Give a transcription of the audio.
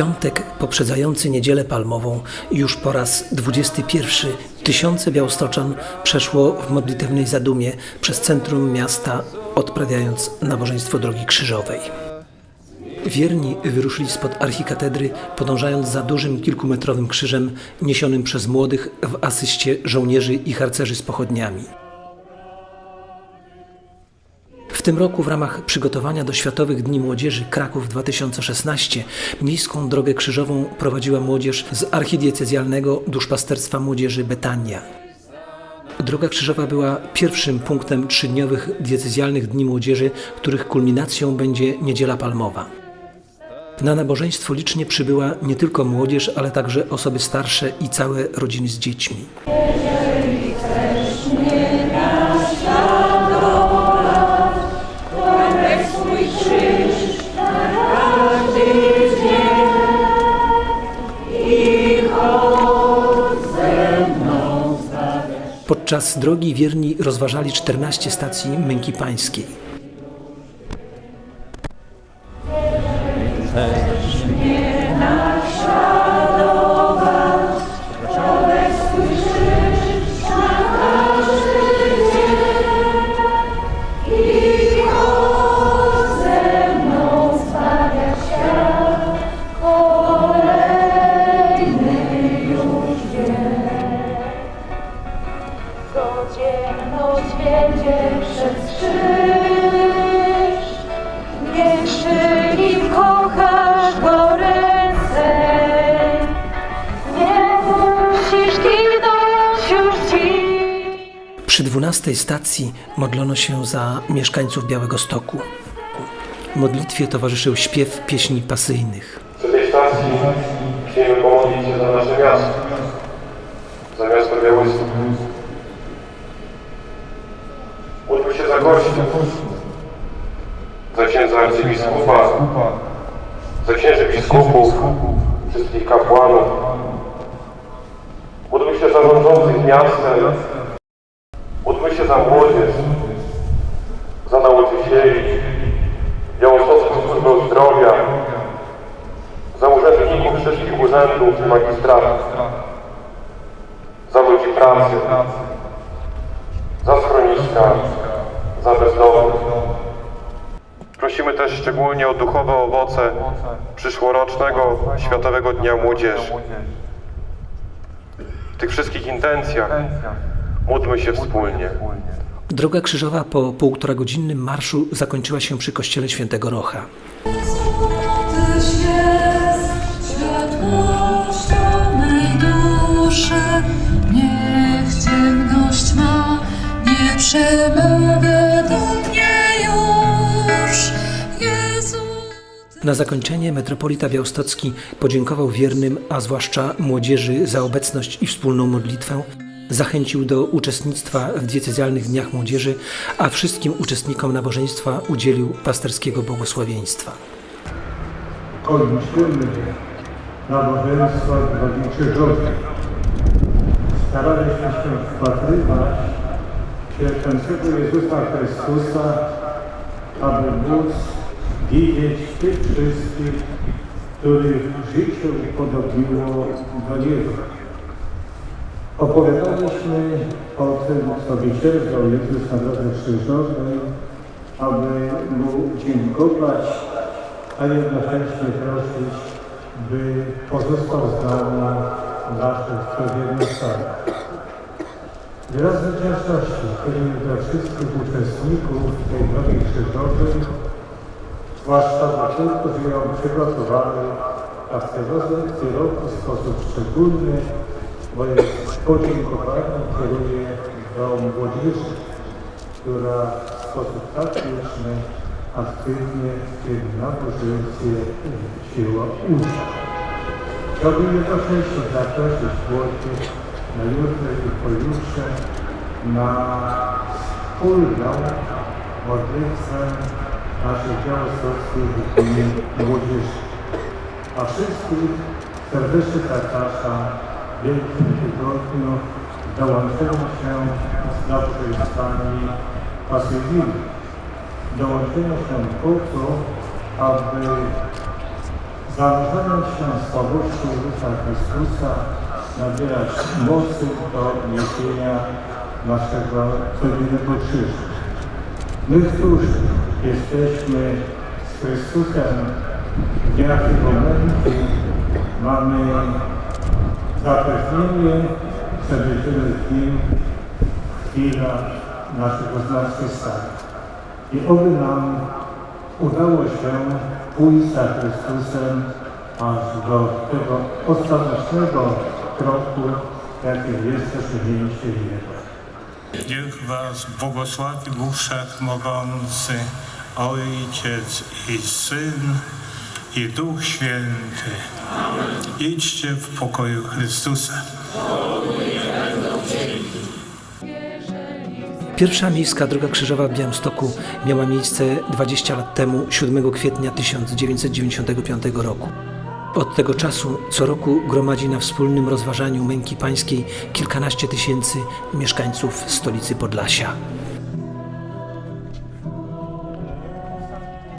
Piątek poprzedzający Niedzielę Palmową już po raz 21 tysiące białostoczan przeszło w modlitewnej zadumie przez centrum miasta, odprawiając nabożeństwo Drogi Krzyżowej. Wierni wyruszyli spod archikatedry, podążając za dużym kilkumetrowym krzyżem niesionym przez młodych w asyście żołnierzy i harcerzy z pochodniami. W tym roku w ramach przygotowania do Światowych Dni Młodzieży Kraków 2016 miejską drogę krzyżową prowadziła młodzież z archidiecezjalnego duszpasterstwa młodzieży Betania. Droga krzyżowa była pierwszym punktem trzydniowych diecezjalnych Dni Młodzieży, których kulminacją będzie Niedziela Palmowa. Na nabożeństwo licznie przybyła nie tylko młodzież, ale także osoby starsze i całe rodziny z dziećmi. Podczas drogi wierni rozważali 14 stacji męki pańskiej. Przy 12 stacji modlono się za mieszkańców Białego Stoku. Modlitwie towarzyszył śpiew pieśni pasyjnych. Przy tej stacji chcieliśmy pomodlić się za nasze miasto, za miasto Białystok. Módlmy się za gości, za księdza arcybiskupa, za księży biskupów, wszystkich kapłanów. Módlmy się za rządzących miastem, módlmy się za młodzież, za nauczycieli, Białostocką Służbę Zdrowia, za urzędników wszystkich urzędów i magistratów, za ludzi pracy, za schroniska, za bezdomnych. Prosimy też szczególnie o duchowe owoce przyszłorocznego Światowego Dnia Młodzieży. W tych wszystkich intencjach módlmy się wspólnie. Droga krzyżowa po półtoragodzinnym marszu zakończyła się przy kościele świętego Rocha. Niech ciemność ma, nie przemawia Na zakończenie metropolita białostocki podziękował wiernym, a zwłaszcza młodzieży za obecność i wspólną modlitwę, zachęcił do uczestnictwa w diecezjalnych dniach młodzieży, a wszystkim uczestnikom nabożeństwa udzielił pasterskiego błogosławieństwa. kończymy nabożeństwa drogi krzyżowej. Staraliśmy się wpatrywać cierpiącego Jezusa Chrystusa, aby móc widzieć tych wszystkich, których życie upodobniło do Niego. Opowiadaliśmy o tym, co wycierpiał Jezus na drodze krzyżowej, aby Mu dziękować a jednocześnie prosić, by pozostał z nami w naszych codziennych stawach. Wyrazy wdzięczności kieruję do wszystkich uczestników tej drogi krzyżowej, zwłaszcza do tych, którzy ją przygotowali, a w rozrywce roku w sposób szczególny moje podziękowanie kieruję do młodzieży, która w sposób tak liczny aktywnie w tym nabożeństwie wzięła udział. Chciałbym jednocześnie zaprosić młodych na jutro i pojutrze na wspólną modlitwę naszej białostockiej Wigilii Młodzieży. A wszystkich serdecznie zapraszam Wielkim Tygodniu do łączenia się z nabożeństwami pasyjnymi dołączenia się po to, aby zanurzając się w słabości Jezusa Chrystusa, nabierać mocy do niesienia naszego codziennego krzyża. My, którzy jesteśmy z Chrystusem w jakim momencie mamy zapewnienie, że będziemy z Nim w chwilach naszego zmartwychwstania. I oby nam udało się pójść za Chrystusem aż do tego ostatecznego kroku, jakim jest przesunięcie nieba. Niech Was błogosławi Bóg Wszechmogący, Ojciec i Syn i Duch Święty. Idźcie w pokoju Chrystusa. Pierwsza miejska droga krzyżowa w Białymstoku miała miejsce 20 lat temu, 7 kwietnia 1995 roku. Od tego czasu co roku gromadzi na wspólnym rozważaniu męki pańskiej kilkanaście tysięcy mieszkańców stolicy Podlasia.